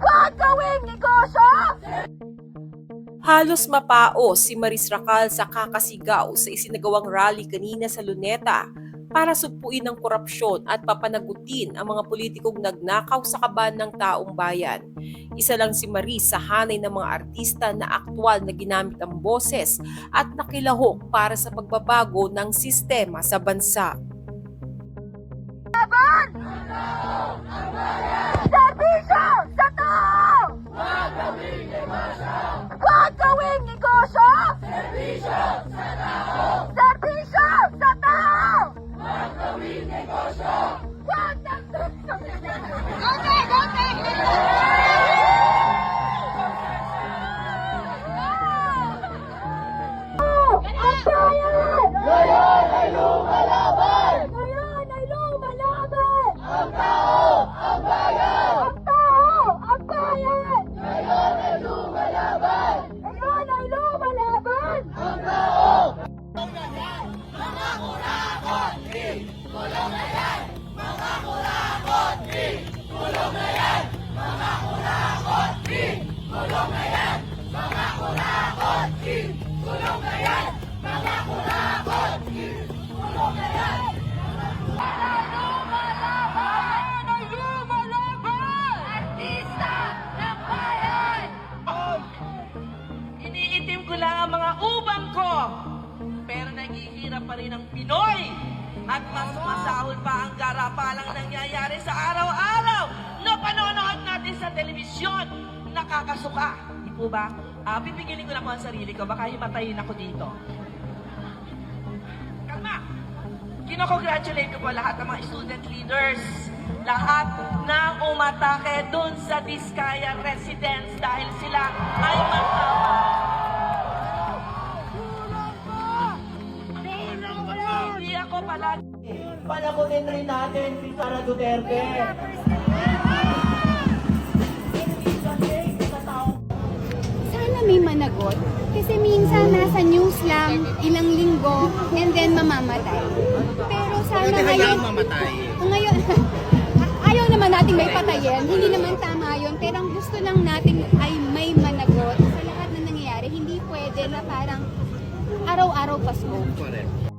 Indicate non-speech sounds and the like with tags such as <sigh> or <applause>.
Huwag gawing negosyo! Halos mapao si Maris Racal sa kakasigaw sa isinagawang rally kanina sa Luneta para supuin ang korupsyon at papanagutin ang mga politikong nagnakaw sa kaban ng taong bayan. Isa lang si Maris sa hanay ng mga artista na aktwal na ginamit ang boses at nakilahok para sa pagbabago ng sistema sa bansa. Laban! Laban! Laban! 一生灿烂 Ngayon ay lumalaban! Artista ng bayan! Iniitim ko lang ang mga ubang ko. Pero naghihirap pa rin ang Pinoy. At mas masahol pa ang garapalang nangyayari sa araw-araw na panonood natin sa telebisyon. Nakakasuka. Di po ba? Ah, pipigilin ko na po ang sarili ko. Baka himatayin ako dito. Kalma! Kinokongratulate ko po lahat ng mga student leaders. Lahat na umatake dun sa Diskaya residence dahil sila ay matama. Palagi. Panagutin rin natin si Sara Duterte. sana may managot. Kasi minsan nasa news lang, ilang linggo, and then mamamatay. Pero sana ngayon... mamatay. Ngayon, <laughs> ayaw naman natin may patayin, hindi naman tama yun. Pero ang gusto lang natin ay may managot sa lahat na nangyayari. Hindi pwede na parang araw-araw Pasko.